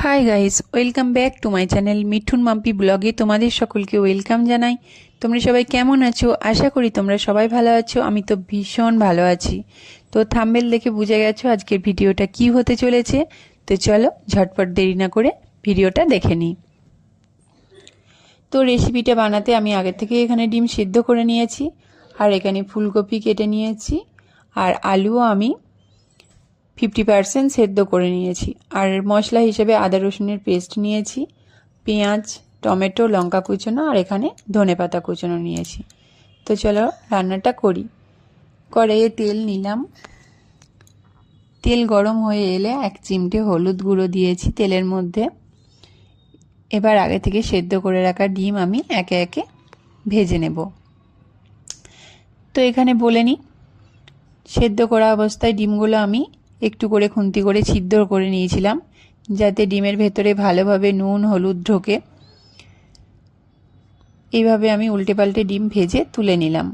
Hi guys welcome back to my channel Mithun Mampi ব্লগে তোমাদের সকলকে ওয়েলকাম জানাই। তোমরা সবাই কেমন আছো? আশা করি তোমরা সবাই ভালো আছো, আমি তো ভীষণ ভালো আছি। তো থাম্বেল দেখে বুঝে গেছো আজকের ভিডিওটা কি হতে চলেছে? তো চলো ঝটপট দেরি না করে ভিডিওটা দেখে নিই। তো রেসিপিটা বানাতে আমি আগে থেকে এখানে ডিম সিদ্ধ করে নিয়েছি, আর এখানে ফুলকপি কেটে নিয়েছি, আর আলুও আমি ফিফটি পার্সেন্ট সেদ্ধ করে নিয়েছি। আর মশলা হিসেবে আদা রসুনের পেস্ট নিয়েছি, পেঁয়াজ, টমেটো, লঙ্কা কুচোনো, আর এখানে ধনে পাতা কুচোনো নিয়েছি। তো চলো রান্নাটা করি। কড়াইয়ে তেল নিলাম। তেল গরম হয়ে এলে এক চিমটে হলুদ গুঁড়ো দিয়েছি তেলের মধ্যে। এবার আগে থেকে সেদ্ধ করে রাখা ডিম আমি একে একে ভেজে নেব। তো এখানে বলে নিই, সেদ্ধ করা অবস্থায় ডিমগুলো আমি একটু করে খুন্তি করে ছিদ্র করে নিয়েছিলাম, যাতে ডিমের ভেতরে ভালোভাবে নুন, হলুদ ঢোকে। এইভাবে আমি উল্টে পাল্টে ডিম ভেজে তুলে নিলাম।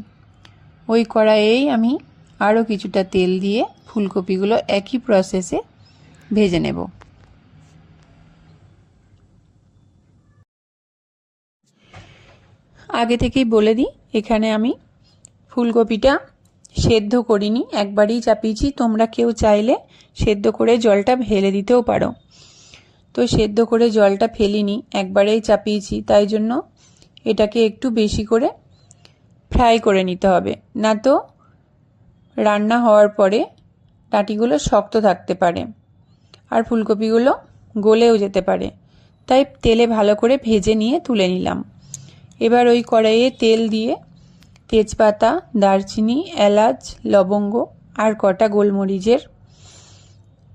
ওই কড়াইয়েই আমি আরও কিছুটা তেল দিয়ে ফুলকপিগুলো একই প্রসেসে ভেজে নেব। আগে থেকেই বলে দিই, এখানে আমি ফুলকপিটা সেদ্ধ করিনি, একবারই চাপিয়েছি, তোমরা কেউ চাইলে সেদ্ধ করে জলটা ফেলে দিতেও পারো। তো সেদ্ধ করে জলটা ফেলিনি, একবারেই চাপিয়েছি, তাই জন্য এটাকে একটু বেশি করে ফ্রাই করে নিতে হবে। না তো রান্না হওয়ার পরে ডাঁটিগুলো শক্ত থাকতে পারে আর ফুলকপিগুলো গলেও যেতে পারে। তাই তেলে ভালো করে ভেজে নিয়ে তুলে নিলাম। এবার ওই কড়াইয়ে তেল দিয়ে তেজপাতা, দারচিনি, এলাচ, লবঙ্গ আর কটা গোলমরিচের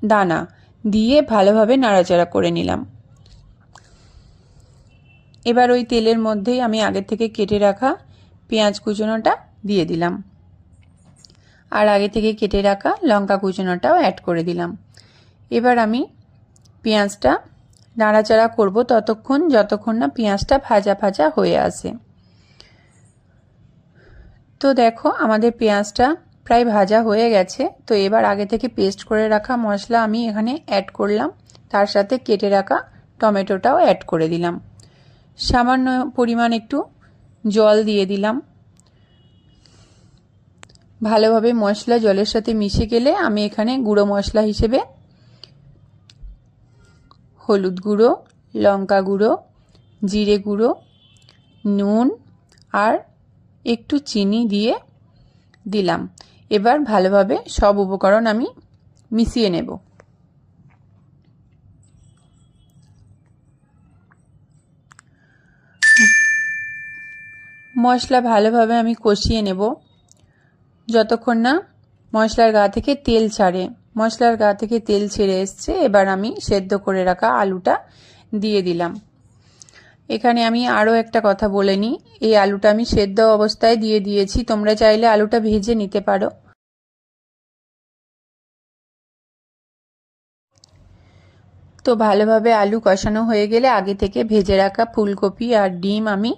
দানা দিয়ে ভালোভাবে নাড়াচাড়া করে নিলাম। এবার ওই তেলের মধ্যেই আমি আগে থেকে কেটে রাখা পেঁয়াজ কুচোনোটা দিয়ে দিলাম। আর আগে থেকে কেটে রাখা লঙ্কা কুচোনোটাও অ্যাড করে দিলাম। এবার আমি পেঁয়াজটা নাড়াচাড়া করব ততক্ষণ, যতক্ষণ না পেঁয়াজটা ভাজা ভাজা হয়ে আসে। তো দেখো, আমাদের পেঁয়াজটা প্রায় ভাজা হয়ে গেছে। তো এবার আগে থেকে পেস্ট করে রাখা মশলা আমি এখানে অ্যাড করলাম। তার সাথে কেটে রাখা টমেটোটাও অ্যাড করে দিলাম। সামান্য পরিমাণ একটু জল দিয়ে দিলাম। ভালোভাবে মশলা জলের সাথে মিশে গেলে আমি এখানে গুঁড়ো মশলা হিসেবে হলুদ গুঁড়ো, লঙ্কা গুঁড়ো, জিরে গুঁড়ো, নুন আর একটু চিনি দিয়ে দিলাম। এবার ভালোভাবে সব উপকরণ আমি মিশিয়ে নেব। মশলা ভালোভাবে আমি কষিয়ে নেব। যতক্ষণ না মশলার গা থেকে তেল ছাড়ে। মশলার গা থেকে তেল ছেড়ে এসছে। এবার আমি সেদ্ধ করে রাখা আলুটা দিয়ে দিলাম। এখানে আমি আরও একটা কথা বলে নিই। এই আলুটা আমি সেদ্ধ অবস্থায় দিয়ে দিয়েছি। তোমরা চাইলে আলুটা ভেজে নিতে পারো। তো ভালোভাবে আলু কষানো হয়ে গেলে আগে থেকে ভেজে রাখা ফুলকপি আর ডিম আমি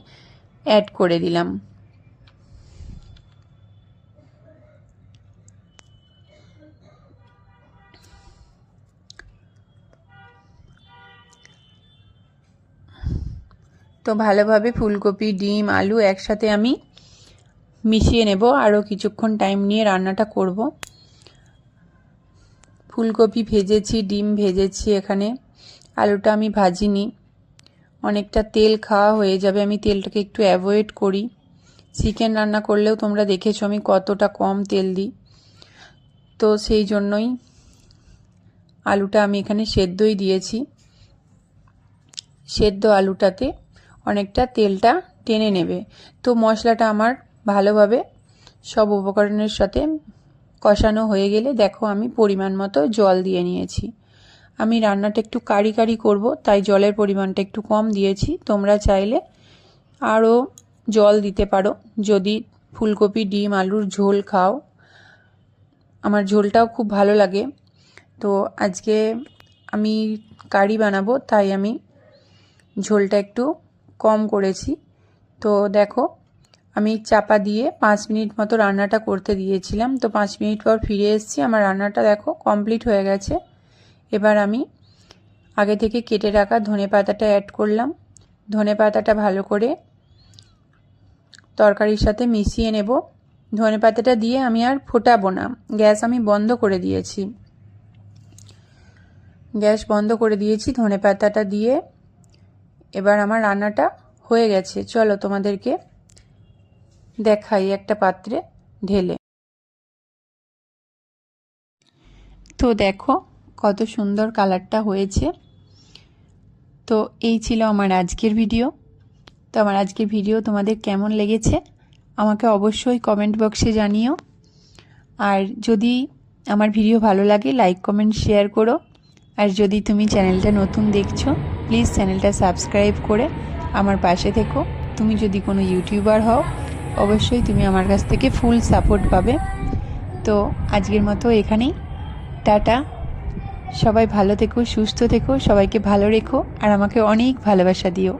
অ্যাড করে দিলাম। তো ভালোভাবে ফুলকপি, ডিম, আলু একসাথে আমি মিশিয়ে নেব। আরও কিছুক্ষণ টাইম নিয়ে রান্নাটা করব। ফুলকপি ভেজেছি, ডিম ভেজেছি এখানে। আলুটা আমি ভাজিনি। অনেকটা তেল খাওয়া হয়ে যাবে। আমি তেলটাকে একটু অ্যাভয়েড করি। চিকেন রান্না করলেও তোমরা দেখেছ আমি কতটা কম তেল দিই। তো সেই জন্যই আলুটা আমি এখানে সেদ্ধই দিয়েছি। সেদ্ধ আলুটাতে অনেকটা তেলটা টেনে নেবে। তো মশলাটা আমার ভালোভাবে সব উপকরণের সাথে কষানো হয়ে গেলে দেখো আমি পরিমাণ মতো জল দিয়ে নিয়েছি। আমি রান্নাটা একটু কারি কারি করব, তাই জলের পরিমাণটা একটু কম দিয়েছি। তোমরা চাইলে আরও জল দিতে পারো। যদি ফুলকপি, ডিম, আলুর ঝোল খাও, আমার ঝোলটাও খুব ভালো লাগে। তো আজকে আমি কারি বানাবো, তাই আমি ঝোলটা একটু কম করেছি। তো দেখো, আমি চাপা দিয়ে পাঁচ মিনিট মতো রান্নাটা করতে দিয়েছিলাম। তো পাঁচ মিনিট পর ফিরে এসেছি, আমার রান্নাটা দেখো কমপ্লিট হয়ে গেছে। এবার আমি আগে থেকে কেটে রাখা ধনে পাতাটা অ্যাড করলাম। ধনে পাতাটা ভালো করে তরকারির সাথে মিশিয়ে নেব। ধনে পাতাটা দিয়ে আমি আর ফোটাবো না। গ্যাস আমি বন্ধ করে দিয়েছি। গ্যাস বন্ধ করে দিয়েছি ধনে পাতাটা দিয়ে। এবার আমার রান্নাটা হয়ে গেছে। চলো তোমাদেরকে দেখাই একটা পাত্রে ঢেলে। তো দেখো কত সুন্দর কালারটা হয়েছে। তো এই ছিল আমার আজকের ভিডিও। তো আমার আজকের ভিডিও তোমাদের কেমন লেগেছে আমাকে অবশ্যই কমেন্ট বক্সে জানিও। আর যদি আমার ভিডিও ভালো লাগে, লাইক, কমেন্ট, শেয়ার করো। আর যদি তুমি চ্যানেলটা নতুন দেখছ প্লিজ চ্যানেলটা সাবস্ক্রাইব করে আমার পাশে থেকো। তুমি যদি কোনো ইউটিউবার হও, অবশ্যই তুমি আমার কাছ থেকে ফুল সাপোর্ট পাবে। তো আজকের মতো এখানেই। টাটা। সবাই ভালো থেকো, সুস্থ থেকো, সবাইকে ভালো রেখো, আর আমাকে অনেক ভালোবাসা দিও।